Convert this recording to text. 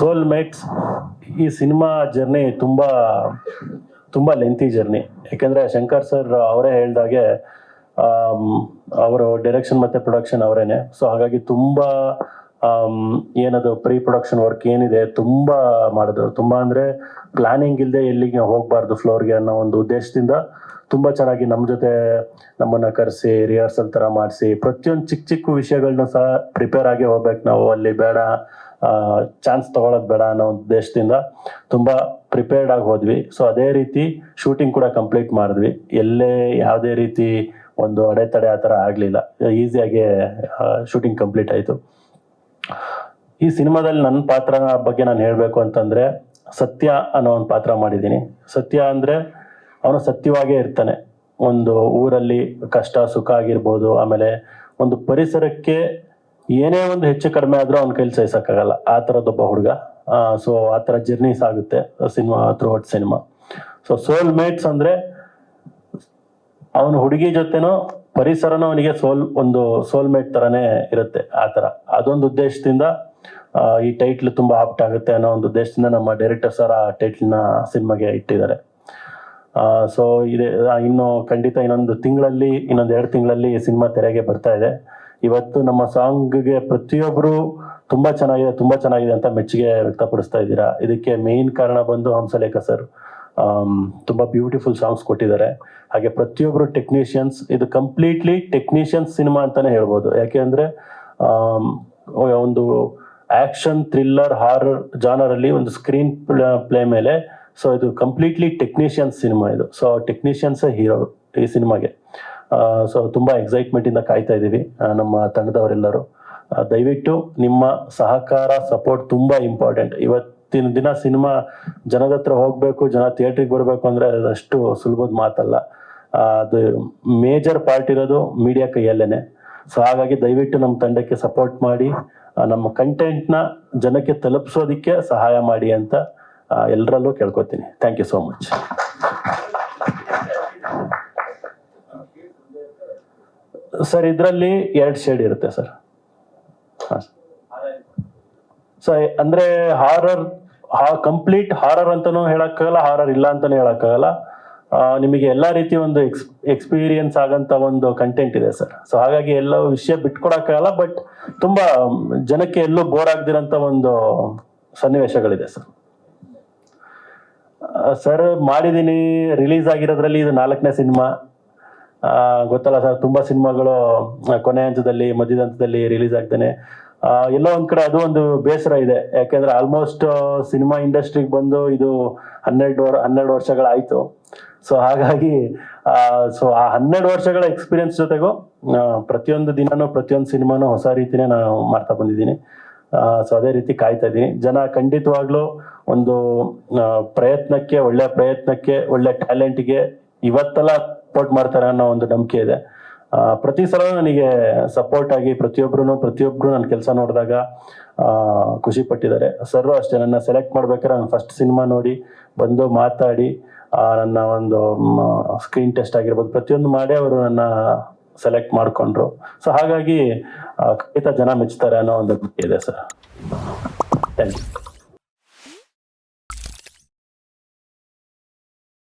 ಸೋಲ್ mates ಈ cinema journey ತುಂಬ ತುಂಬ ಲೆಂತಿ ಜರ್ನಿ. ಯಾಕೆಂದರೆ ಶಂಕರ್ ಸರ್ ಅವರೇ ಹೇಳಿದಾಗೆ ಅವರು ಡೈರೆಕ್ಷನ್ ಮತ್ತು ಪ್ರೊಡಕ್ಷನ್ ಅವರೇನೆ. ಸೊ ಹಾಗಾಗಿ ತುಂಬ ಏನದು ಪ್ರೀ ಪ್ರೊಡಕ್ಷನ್ ವರ್ಕ್ ಏನಿದೆ ತುಂಬ ಮಾಡಿದ್ರು. ತುಂಬ ಅಂದರೆ ಪ್ಲಾನಿಂಗ್ ಇಲ್ಲದೆ ಎಲ್ಲಿಗೆ ಹೋಗಬಾರ್ದು ಫ್ಲೋರ್ಗೆ ಅನ್ನೋ ಒಂದು ಉದ್ದೇಶದಿಂದ ತುಂಬ ಚೆನ್ನಾಗಿ ನಮ್ಮ ಜೊತೆ ನಮ್ಮನ್ನ ಕರೆಸಿ ರಿಹರ್ಸಲ್ ಥರ ಮಾಡಿಸಿ, ಪ್ರತಿಯೊಂದು ಚಿಕ್ಕ ಚಿಕ್ಕ ವಿಷಯಗಳನ್ನ ಸಹ ಪ್ರಿಪೇರ್ ಆಗಿ ಹೋಗ್ಬೇಕು ನಾವು. ಅಲ್ಲಿ ಬೇಡ ಚಾನ್ಸ್ ತಗೊಳ್ಳೋದು ಬೇಡ ಅನ್ನೋ ಉದ್ದೇಶದಿಂದ ತುಂಬ ಪ್ರಿಪೇರ್ಡ್ ಆಗಿ ಹೋದ್ವಿ. ಸೊ ಅದೇ ರೀತಿ ಶೂಟಿಂಗ್ ಕೂಡ ಕಂಪ್ಲೀಟ್ ಮಾಡಿದ್ವಿ. ಎಲ್ಲೇ ಯಾವುದೇ ರೀತಿ ಒಂದು ಅಡೆತಡೆ ಆ ಥರ ಆಗಲಿಲ್ಲ. ಈಸಿಯಾಗಿ ಶೂಟಿಂಗ್ ಕಂಪ್ಲೀಟ್ ಆಯಿತು. ಈ ಸಿನಿಮಾದಲ್ಲಿ ನನ್ನ ಪಾತ್ರ ಬಗ್ಗೆ ನಾನು ಹೇಳಬೇಕು ಅಂತಂದ್ರೆ ಸತ್ಯ ಅನ್ನೋ ಒಂದು ಪಾತ್ರ ಮಾಡಿದ್ದೀನಿ. ಸತ್ಯ ಅಂದ್ರೆ ಅವನು ಸತ್ಯವಾಗೇ ಇರ್ತಾನೆ. ಒಂದು ಊರಲ್ಲಿ ಕಷ್ಟ ಸುಖ ಆಗಿರ್ಬೋದು, ಆಮೇಲೆ ಒಂದು ಪರಿಸರಕ್ಕೆ ಏನೇ ಒಂದು ಹೆಚ್ಚು ಕಡಿಮೆ ಆದ್ರೂ ಅವ್ನ ಕೈಲಿ ಸಹಿಸಕ್ಕಾಗಲ್ಲ. ಆ ಥರದ್ದೊಬ್ಬ ಹುಡುಗ. ಸೊ ಆ ಥರ ಜರ್ನಿ ಆಗುತ್ತೆ cinema throughout cinema so soul mates ಅಂದ್ರೆ ಅವನ ಹುಡುಗಿ ಜೊತೆನೋ ಪರಿಸರನ ಅವನಿಗೆ ಸೋಲ್ ಒಂದು ಸೋಲ್ಮೇಟ್ ತರನೇ ಇರುತ್ತೆ ಆ ತರ. ಅದೊಂದು ಉದ್ದೇಶದಿಂದ ಈ ಟೈಟ್ಲ್ ತುಂಬಾ ಆಪ್ಟ್ ಆಗುತ್ತೆ ಅನ್ನೋ ಒಂದು ಉದ್ದೇಶದಿಂದ ನಮ್ಮ ಡೈರೆಕ್ಟರ್ ಸರ್ ಆ ಟೈಟ್ಲ್ನ ಸಿನಿಮಾಗೆ ಇಟ್ಟಿದ್ದಾರೆ. ಸೊ ಇದೆ ಇನ್ನು ಖಂಡಿತ ಇನ್ನೊಂದು ತಿಂಗಳಲ್ಲಿ, ಇನ್ನೊಂದು ಎರಡು ತಿಂಗಳಲ್ಲಿ ಸಿನಿಮಾ ತೆರೆಗೆ ಬರ್ತಾ ಇದೆ. ಇವತ್ತು ನಮ್ಮ ಸಾಂಗ್ಗೆ ಪ್ರತಿಯೊಬ್ಬರು ತುಂಬಾ ಚೆನ್ನಾಗಿದೆ ತುಂಬಾ ಚೆನ್ನಾಗಿದೆ ಅಂತ ಮೆಚ್ಚುಗೆ ವ್ಯಕ್ತಪಡಿಸ್ತಾ ಇದ್ದೀರಾ. ಇದಕ್ಕೆ ಮೇನ್ ಕಾರಣ ಬಂದು ಹಂಸಲೇಖ ಸರ್ ತುಂಬಾ ಬ್ಯೂಟಿಫುಲ್ ಸಾಂಗ್ಸ್ ಕೊಟ್ಟಿದ್ದಾರೆ. ಹಾಗೆ ಪ್ರತಿಯೊಬ್ಬರು ಟೆಕ್ನಿಷಿಯನ್ಸ್ ಇದು ಕಂಪ್ಲೀಟ್ಲಿ ಟೆಕ್ನಿಷಿಯನ್ಸ್ ಸಿನಿಮಾ ಅಂತಾನೆ ಹೇಳ್ಬೋದು. ಯಾಕೆ ಅಂದ್ರೆ ಒಂದು ಆಕ್ಷನ್ ಥ್ರಿಲ್ಲರ್ ಹಾರರ್ ಜಾನರ್ ಅಲ್ಲಿ ಒಂದು ಸ್ಕ್ರೀನ್ ಪ್ಲೇ ಮೇಲೆ ಸೊ ಇದು ಕಂಪ್ಲೀಟ್ಲಿ ಟೆಕ್ನಿಷಿಯನ್ಸ್ ಸಿನಿಮಾ ಇದು. ಸೊ ಟೆಕ್ನಿಷಿಯನ್ಸ್ ಹೀರೋ ಈ ಸಿನಿಮಾಗೆ ಸೊ ತುಂಬಾ ಎಕ್ಸೈಟ್ಮೆಂಟ್ ಇಂದ ಕಾಯ್ತಾ ಇದೀವಿ ನಮ್ಮ ತಂಡದವರೆಲ್ಲರೂ. ದಯವಿಟ್ಟು ನಿಮ್ಮ ಸಹಕಾರ ಸಪೋರ್ಟ್ ತುಂಬಾ ಇಂಪಾರ್ಟೆಂಟ್ ಇವತ್ತಿನ ದಿನ ಸಿನಿಮಾ ಜನದ ಹತ್ರ ಹೋಗ್ಬೇಕು, ಜನ ಥಿಯೇಟ್ರಿಗೆ ಬರಬೇಕು ಅಂದ್ರೆ ಅಷ್ಟು ಸುಲಭದ ಮಾತಲ್ಲ. ಅದು ಮೇಜರ್ ಪಾರ್ಟ್ ಇರೋದು ಮೀಡಿಯಾ ಕೈಯಲ್ಲೇನೆ. ಸೊ ಹಾಗಾಗಿ ದಯವಿಟ್ಟು ನಮ್ಮ ತಂಡಕ್ಕೆ ಸಪೋರ್ಟ್ ಮಾಡಿ ನಮ್ಮ ಕಂಟೆಂಟ್ನ ಜನಕ್ಕೆ ತಲುಪಿಸೋದಿಕ್ಕೆ ಸಹಾಯ ಮಾಡಿ ಅಂತ ಎಲ್ಲರಲ್ಲೂ ಕೇಳ್ಕೊತೀನಿ. Thank you so much sir, ಇದರಲ್ಲಿ ಎರಡು ಶೇಡ್ ಇರುತ್ತೆ ಸರ್. ಸರ್. ಅಂದ್ರೆ ಹಾರರ್ ಕಂಪ್ಲೀಟ್ ಹಾರರ್ ಅಂತಾನೂ ಹೇಳಕ್ಕಾಗಲ್ಲ ಹಾರರ್ ಇಲ್ಲ ಅಂತಾನೂ ಹೇಳಕ್ಕಾಗಲ್ಲ. ನಿಮಗೆ ಎಲ್ಲಾ ರೀತಿ ಒಂದು ಎಕ್ಸ್ ಎಕ್ಸ್ಪೀರಿಯನ್ಸ್ ಆಗಂತ ಒಂದು ಕಂಟೆಂಟ್ ಇದೆ ಸರ್. ಸೊ ಹಾಗಾಗಿ ಎಲ್ಲ ವಿಷಯ ಬಿಟ್ಕೊಡಕ್ಕಾಗಲ್ಲ ಬಟ್ ತುಂಬಾ ಜನಕ್ಕೆ ಎಲ್ಲೂ ಬೋರ್ ಆಗದಿರಂತ ಒಂದು ಸನ್ನಿವೇಶಗಳಿದೆ ಸರ್. ಸರ್, ಮಾಡಿದೀನಿ ರಿಲೀಸ್ ಆಗಿರೋದ್ರಲ್ಲಿ ಇದು ನಾಲ್ಕನೇ ಸಿನಿಮಾ ಗೊತ್ತಲ್ಲ ಸರ್, ತುಂಬಾ ಸಿನಿಮಾಗಳು ಕೊನೆ ಹಂತದಲ್ಲಿ, ಮಧ್ಯದ ಹಂತದಲ್ಲಿ ರಿಲೀಸ್ ಆಗ್ತಾನೆ. ಎಲ್ಲೋ ಒಂದ್ ಕಡೆ ಅದು ಒಂದು ಬೇಸರ ಇದೆ. ಯಾಕೆಂದ್ರೆ ಆಲ್ಮೋಸ್ಟ್ ಸಿನಿಮಾ ಇಂಡಸ್ಟ್ರಿಗೆ ಬಂದು ಇದು ಹನ್ನೆರಡು ಹನ್ನೆರಡು ವರ್ಷಗಳಾಯ್ತು ಸೊ ಹಾಗಾಗಿ ಸೊ ಆ ಹನ್ನೆರಡು ವರ್ಷಗಳ ಎಕ್ಸ್ಪೀರಿಯನ್ಸ್ ಜೊತೆಗೂ ಪ್ರತಿಯೊಂದು ದಿನನೂ, ಪ್ರತಿಯೊಂದು ಸಿನಿಮಾನು ಹೊಸ ರೀತಿನೇ ನಾನು ಮಾಡ್ತಾ ಬಂದಿದ್ದೀನಿ. ಸೊ ಅದೇ ರೀತಿ ಕಾಯ್ತಾ ಇದ್ದೀನಿ. ಜನ ಖಂಡಿತವಾಗ್ಲೂ ಒಂದು ಪ್ರಯತ್ನಕ್ಕೆ, ಒಳ್ಳೆ ಪ್ರಯತ್ನಕ್ಕೆ, ಒಳ್ಳೆ ಟ್ಯಾಲೆಂಟ್ಗೆ ಇವತ್ತೆಲ್ಲ ಸಪೋರ್ಟ್ ಮಾಡ್ತಾರೆ ಅನ್ನೋ ಒಂದು ನಂಬಿಕೆ ಇದೆ. ಪ್ರತಿ ಸಲ ನನಗೆ ಸಪೋರ್ಟ್ ಆಗಿ ಪ್ರತಿಯೊಬ್ಬರೂ ಪ್ರತಿಯೊಬ್ಬರು ನನ್ನ ಕೆಲಸ ನೋಡಿದಾಗ ಖುಷಿ ಪಟ್ಟಿದ್ದಾರೆ. ಸರ್ ಅಷ್ಟೇ, ನನ್ನ ಸೆಲೆಕ್ಟ್ ಮಾಡ್ಬೇಕಾದ್ರೆ ನಾನು ಫಸ್ಟ್ ಸಿನಿಮಾ ನೋಡಿ, ಬಂದು ಮಾತಾಡಿ ನನ್ನ ಒಂದು ಸ್ಕ್ರೀನ್ ಟೆಸ್ಟ್ ಆಗಿರ್ಬೋದು, ಪ್ರತಿಯೊಂದು ಮಾಡಿ ಅವರು ನನ್ನ ಸೆಲೆಕ್ಟ್ ಮಾಡಿಕೊಂಡ್ರು. ಸೊ ಹಾಗಾಗಿ ಖಂಡಿತ ಜನ ಮೆಚ್ಚುತ್ತಾರೆ ಅನ್ನೋ ಒಂದು ನಂಬಿಕೆ ಇದೆ ಸರ್ ಥ್ಯಾಂಕ್ ಯು